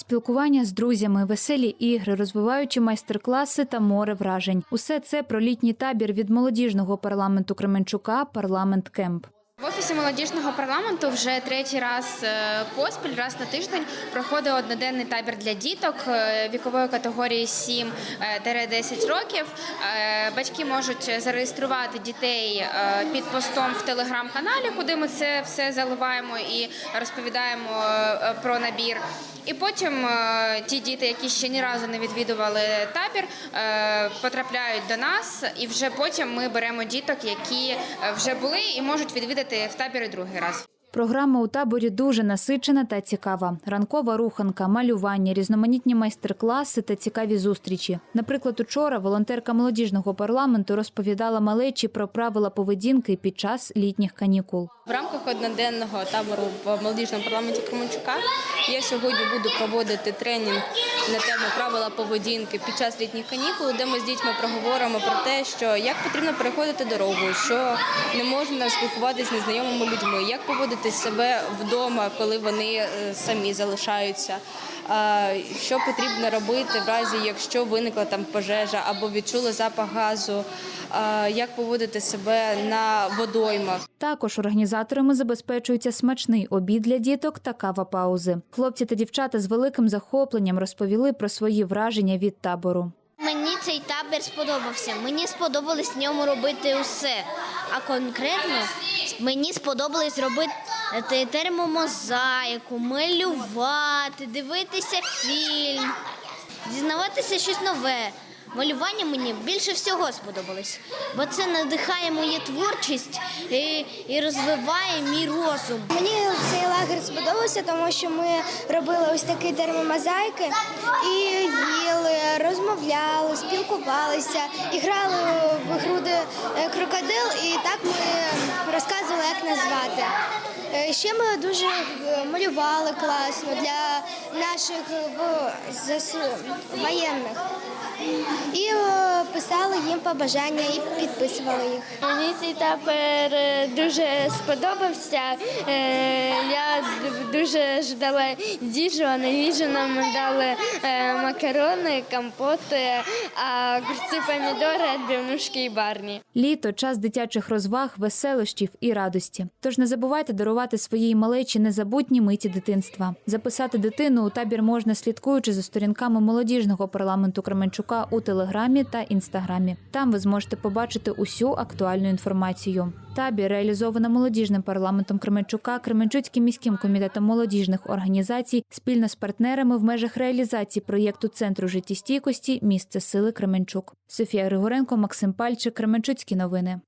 Спілкування з друзями, веселі ігри, розвиваючі майстер-класи та море вражень. Усе це про літній табір від молодіжного парламенту Кременчука Парламент Кемп. Офісі молодіжного парламенту вже третій раз е, поспіль, раз на тиждень проходить одноденний табір для діток е, вікової категорії 7-10 років. Е, Батьки можуть зареєструвати дітей під постом в телеграм-каналі, куди ми це все заливаємо і розповідаємо про набір. І потім ті діти, які ще ні разу не відвідували табір, потрапляють до нас, і вже потім ми беремо діток, які вже були і можуть відвідати в табір і другий раз. Програма у таборі дуже насичена та цікава. Ранкова руханка, малювання, різноманітні майстер-класи та цікаві зустрічі. Наприклад, учора волонтерка молодіжного парламенту розповідала малечі про правила поведінки під час літніх канікул. В рамках одноденного табору в молодіжному парламенті Кременчука я сьогодні буду проводити тренінг на тему правила поведінки під час літніх канікул, де ми з дітьми проговоримо про те, що як потрібно переходити дорогу, що не можна спілкуватися з незнайомими людьми, як поводити себе вдома, коли вони е, самі залишаються. Що потрібно робити в разі, якщо виникла там пожежа або відчули запах газу, як поводити себе на водоймах. Також організаторами забезпечується смачний обід для діток та кава паузи. Хлопці та дівчата з великим захопленням розповіли про свої враження від табору. Мені цей табір сподобався. Мені сподобалось в ньому робити усе. А конкретно мені сподобалось робити термомозаїку, малювати, дивитися фільм, дізнаватися щось нове. Малювання мені більше всього сподобалось, бо це надихає мою творчість і, і розвиває мій розум. Мені цей лагерь сподобався, тому що ми робили ось такі термомозаїки і їли, розмовляли, спілкувалися, і грали в гру де е, крокодил, і так ми розказували, як назвати. Е, Ще ми дуже е, малювали класно для наших воєнних. Їм побажання і підписували їх. Мені цей табір е, дуже сподобався. Е, Я дуже ждала їжу, а на їжу нам дали е, макарони, компоти, а огурці, помідори, відбивнушки і барні. Літо час дитячих розваг, веселощів і радості. Тож не забувайте дарувати своїй малечі незабутні миті дитинства. Записати дитину у табір можна слідкуючи за сторінками молодіжного парламенту Кременчука у телеграмі та інстаграмі. Там ви зможете побачити усю актуальну інформацію. Табір реалізовано молодіжним парламентом Кременчука, Кременчуцьким міським комітетом молодіжних організацій спільно з партнерами в межах реалізації проєкту Центру життєстійкості Місце сили Кременчук. Софія Григоренко, Максим Пальчик, Кременчуцькі новини.